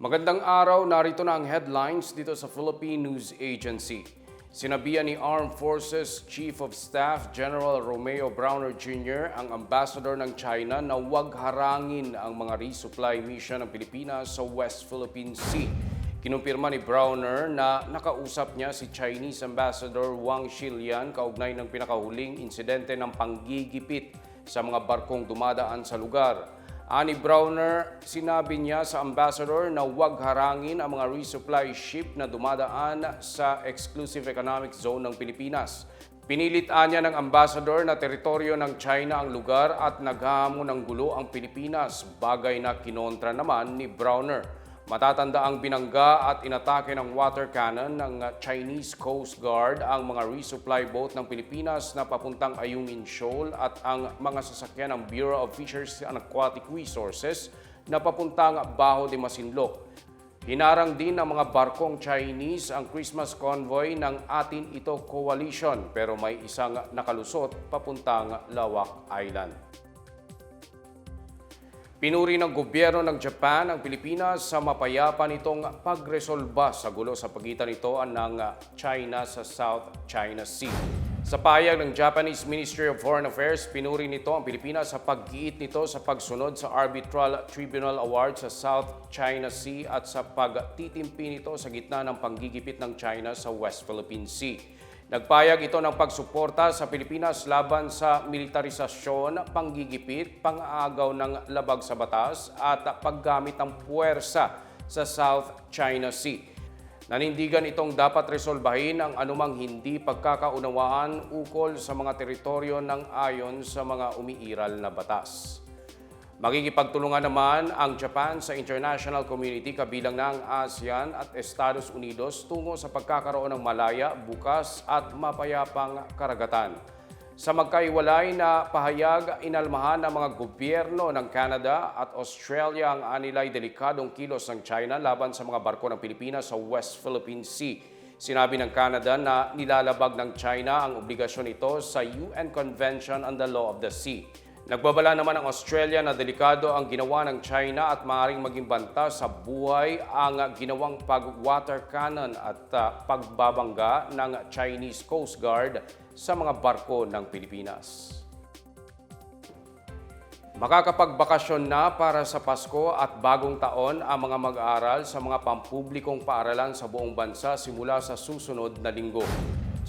Magandang araw, narito na ang headlines dito sa Philippine News Agency. Sinabihan ni Armed Forces Chief of Staff General Romeo Browner Jr. ang ambassador ng China na huwag harangin ang mga resupply mission ng Pilipinas sa West Philippine Sea. Kinumpirma ni Browner na nakausap niya si Chinese Ambassador Wang Shilian kaugnay ng pinakahuling insidente ng panggigipit sa mga barkong dumadaan sa lugar. Ani Browner, sinabi niya sa ambassador na huwag harangin ang mga resupply ship na dumadaan sa exclusive economic zone ng Pilipinas. Pinilitaan niya ng ambassador na teritoryo ng China ang lugar at naghamon ng gulo ang Pilipinas, bagay na kinontra naman ni Browner. Matatanda ang binangga at inatake ng water cannon ng Chinese Coast Guard ang mga resupply boat ng Pilipinas na papuntang Ayungin Shoal at ang mga sasakyan ng Bureau of Fisheries and Aquatic Resources na papuntang Baho de Masinloc. Hinarang din ng mga barkong Chinese ang Christmas convoy ng Atin Ito Coalition pero may isang nakalusot papuntang Lawak Island. Pinuri ng gobyerno ng Japan ang Pilipinas sa mapayapa nitong pagresolba sa gulo sa pagitan nito ng China sa South China Sea. Sa payag ng Japanese Ministry of Foreign Affairs, pinuri nito ang Pilipinas sa paggiit nito sa pagsunod sa Arbitral Tribunal Award sa South China Sea at sa pagtitimpi nito sa gitna ng panggigipit ng China sa West Philippine Sea. Nagpayag ito ng pagsuporta sa Pilipinas laban sa militarisasyon, panggigipit, pang-aagaw ng labag sa batas at paggamit ng puwersa sa South China Sea. Nanindigan itong dapat resolbahin ang anumang hindi pagkakaunawaan ukol sa mga teritoryo ng ayon sa mga umiiral na batas. Magigipagtulungan naman ang Japan sa international community kabilang ng ASEAN at Estados Unidos tungo sa pagkakaroon ng malaya, bukas at mapayapang karagatan. Sa magkaiwalay na pahayag, inalmahan ng mga gobyerno ng Canada at Australia ang anilay delikadong kilos ng China laban sa mga barko ng Pilipinas sa West Philippine Sea. Sinabi ng Canada na nilalabag ng China ang obligasyon nito sa UN Convention on the Law of the Sea. Nagbabala naman ang Australia na delikado ang ginawa ng China at maaaring maging banta sa buhay ang ginawang pag-water cannon at uh, pagbabangga ng Chinese Coast Guard sa mga barko ng Pilipinas. Makakapagbakasyon na para sa Pasko at bagong taon ang mga mag-aaral sa mga pampublikong paaralan sa buong bansa simula sa susunod na linggo.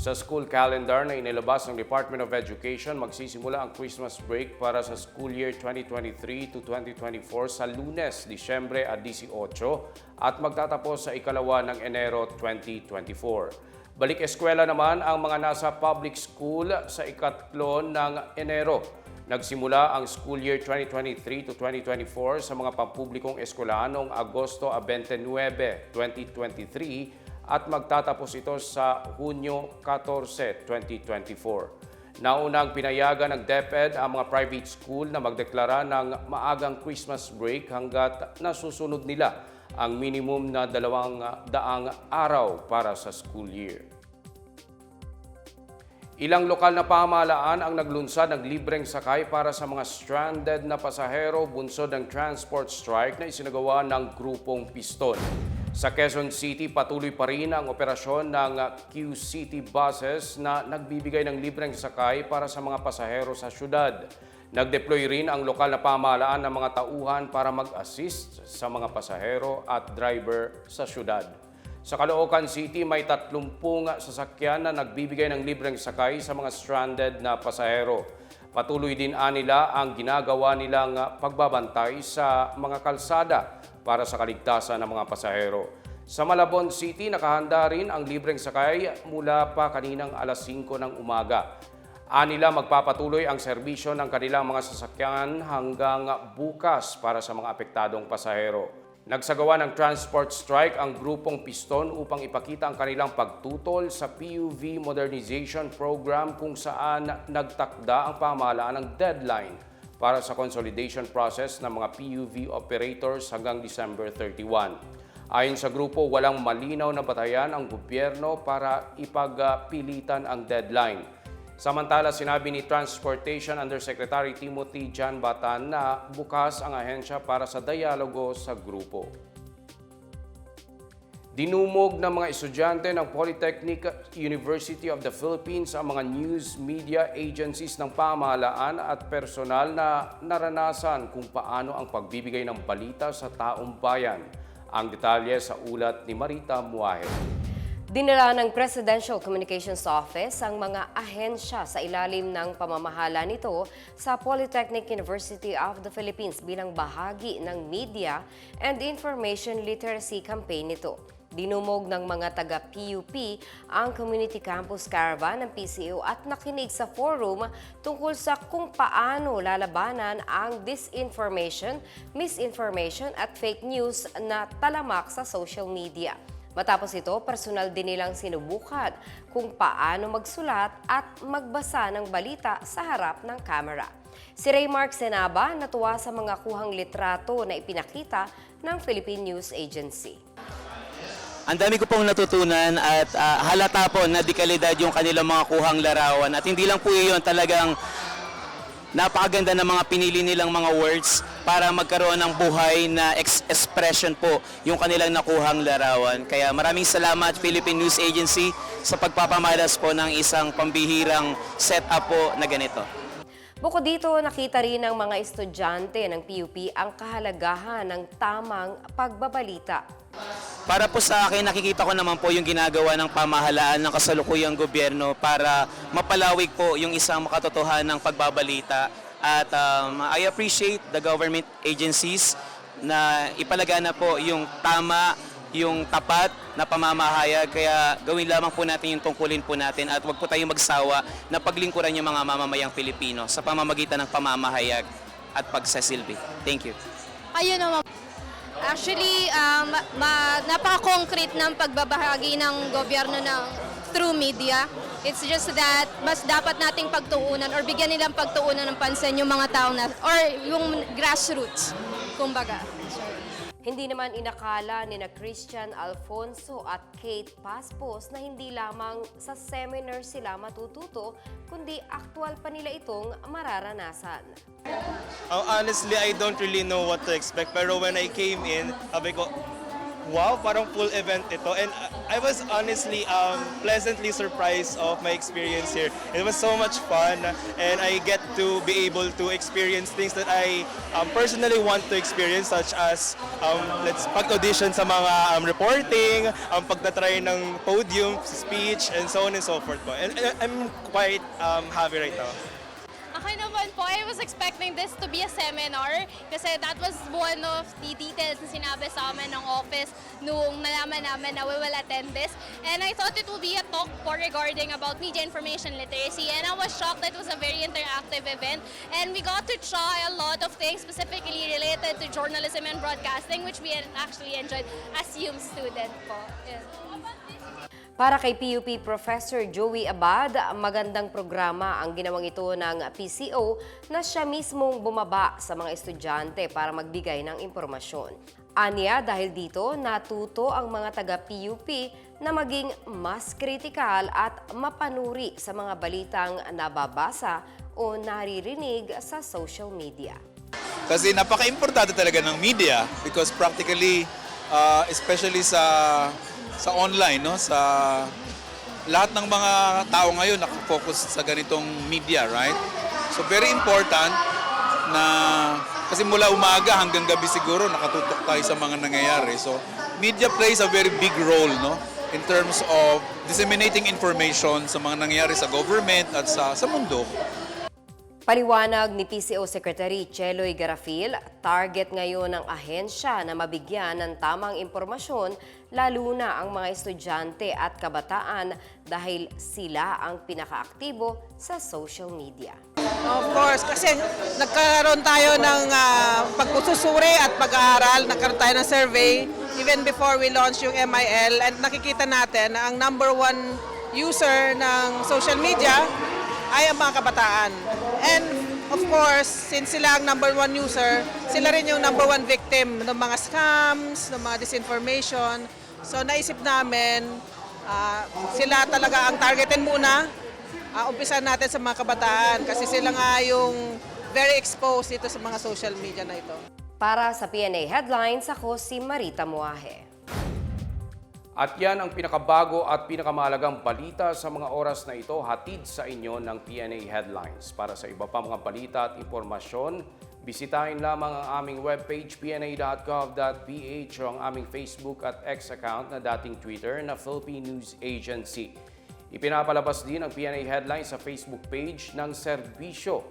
Sa school calendar na inilabas ng Department of Education, magsisimula ang Christmas break para sa school year 2023 to 2024 sa lunes, Disyembre at 18 at magtatapos sa ikalawa ng Enero 2024. Balik eskwela naman ang mga nasa public school sa ikatlo ng Enero. Nagsimula ang school year 2023 to 2024 sa mga pampublikong eskwelahan noong Agosto 29, 2023 at magtatapos ito sa Hunyo 14, 2024. Naunang pinayagan ng DepEd ang mga private school na magdeklara ng maagang Christmas break hanggat nasusunod nila ang minimum na dalawang daang araw para sa school year. Ilang lokal na pamahalaan ang naglunsad ng libreng sakay para sa mga stranded na pasahero bunsod ng transport strike na isinagawa ng grupong Piston. Sa Quezon City, patuloy pa rin ang operasyon ng Q-City buses na nagbibigay ng libreng sakay para sa mga pasahero sa syudad. Nag-deploy rin ang lokal na pamahalaan ng mga tauhan para mag-assist sa mga pasahero at driver sa syudad. Sa Caloocan City, may 30 sasakyan na nagbibigay ng libreng sakay sa mga stranded na pasahero. Patuloy din anila ang ginagawa nilang pagbabantay sa mga kalsada para sa kaligtasan ng mga pasahero. Sa Malabon City, nakahanda rin ang libreng sakay mula pa kaninang alas 5 ng umaga. Anila magpapatuloy ang serbisyo ng kanilang mga sasakyan hanggang bukas para sa mga apektadong pasahero. Nagsagawa ng transport strike ang grupong Piston upang ipakita ang kanilang pagtutol sa PUV Modernization Program kung saan nagtakda ang pamahalaan ng deadline para sa consolidation process ng mga PUV operators hanggang December 31. Ayon sa grupo, walang malinaw na batayan ang gobyerno para ipagpilitan ang deadline. Samantala, sinabi ni Transportation Undersecretary Timothy John Batan na bukas ang ahensya para sa dialogo sa grupo. Dinumog ng mga estudyante ng Polytechnic University of the Philippines ang mga news media agencies ng pamahalaan at personal na naranasan kung paano ang pagbibigay ng balita sa taong bayan. Ang detalye sa ulat ni Marita Muahe. Dinala ng Presidential Communications Office ang mga ahensya sa ilalim ng pamamahala nito sa Polytechnic University of the Philippines bilang bahagi ng Media and Information Literacy Campaign nito. Dinumog ng mga taga-PUP ang Community Campus Caravan ng PCO at nakinig sa forum tungkol sa kung paano lalabanan ang disinformation, misinformation at fake news na talamak sa social media. Matapos ito, personal din nilang sinubukan kung paano magsulat at magbasa ng balita sa harap ng kamera. Si Raymark Senaba natuwa sa mga kuhang litrato na ipinakita ng Philippine News Agency. Ang dami ko pong natutunan at ah, halata po na di kalidad yung kanilang mga kuhang larawan. At hindi lang po yun talagang napakaganda ng mga pinili nilang mga words para magkaroon ng buhay na ex- expression po yung kanilang nakuhang larawan. Kaya maraming salamat Philippine News Agency sa pagpapamalas po ng isang pambihirang setup po na ganito. Bukod dito, nakita rin ng mga estudyante ng PUP ang kahalagahan ng tamang pagbabalita Para po sa akin, nakikita ko naman po yung ginagawa ng pamahalaan ng kasalukuyang gobyerno para mapalawig po yung isang makatotohanan ng pagbabalita. At um, I appreciate the government agencies na ipalagana po yung tama, yung tapat na pamamahayag. Kaya gawin lamang po natin yung tungkulin po natin at wag po tayong magsawa na paglingkuran yung mga mamamayang Pilipino sa pamamagitan ng pamamahayag at pagsasilbi. Thank you. Ayun naman. Actually, um, ma- napaka-concrete ng pagbabahagi ng gobyerno ng through media. It's just that mas dapat nating pagtuunan or bigyan nilang pagtuunan ng pansin yung mga tao na or yung grassroots, kumbaga. Hindi naman inakala ni na Christian Alfonso at Kate Paspos na hindi lamang sa seminar sila matututo, kundi aktwal pa nila itong mararanasan. Uh, honestly, I don't really know what to expect. Pero when I came in, sabi ko, wow, parang full event ito. And I was honestly um, pleasantly surprised of my experience here. It was so much fun and I get to be able to experience things that I um, personally want to experience such as um, let's pag-audition sa mga um, reporting, um, pagtatry ng podium, speech, and so on and so forth po. And I'm quite um, happy right now. Ako naman po, I was expecting this to be a seminar kasi that was one of the details na sinabi sa amin ng office nung nalaman namin na we will attend this. And I thought it would be a talk po regarding about media information literacy and I was shocked that it was a very interactive event and we got to try a lot of things specifically related to journalism and broadcasting which we actually enjoyed as YUM student po. Yeah. Para kay PUP Professor Joey Abad, magandang programa ang ginawang ito ng PCO na siya mismong bumaba sa mga estudyante para magbigay ng impormasyon. Anya, dahil dito, natuto ang mga taga-PUP na maging mas kritikal at mapanuri sa mga balitang nababasa o naririnig sa social media. Kasi napaka-importante talaga ng media because practically, uh, especially sa sa online, no, sa lahat ng mga tao ngayon nakafocus sa ganitong media, right? So very important na kasi mula umaga hanggang gabi siguro nakatutok tayo sa mga nangyayari. So media plays a very big role, no, in terms of disseminating information sa mga nangyayari sa government at sa sa mundo. Paliwanag ni PCO Secretary Cheloy Garafil, target ngayon ng ahensya na mabigyan ng tamang impormasyon lalo na ang mga estudyante at kabataan dahil sila ang pinakaaktibo sa social media. Of course, kasi nagkaroon tayo ng ah, pagpususuri at pag-aaral, nagkaroon tayo ng survey even before we launch yung MIL and nakikita natin na ang number one user ng social media ay ang mga kabataan. And of course, since sila ang number one user, sila rin yung number one victim ng mga scams, ng mga disinformation. So naisip namin, ah, sila talaga ang targetin muna uh, umpisan natin sa mga kabataan kasi sila nga yung very exposed dito sa mga social media na ito. Para sa PNA Headlines, ako si Marita Muahe. At yan ang pinakabago at pinakamahalagang balita sa mga oras na ito hatid sa inyo ng PNA Headlines. Para sa iba pa mga balita at impormasyon, bisitahin lamang ang aming webpage pna.gov.ph o ang aming Facebook at X account na dating Twitter na Philippine News Agency. Ipinapalabas din ang PNA Headlines sa Facebook page ng serbisyo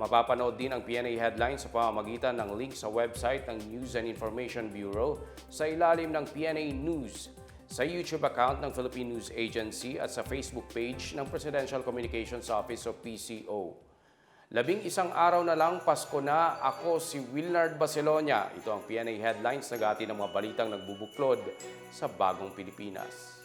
Mapapanood din ang PNA headlines sa pamamagitan ng link sa website ng News and Information Bureau sa ilalim ng PNA News, sa YouTube account ng Philippine News Agency at sa Facebook page ng Presidential Communications Office o PCO. Labing isang araw na lang, Pasko na, ako si Wilnard Baselonia. Ito ang PNA Headlines, nagati ng mga balitang nagbubuklod sa bagong Pilipinas.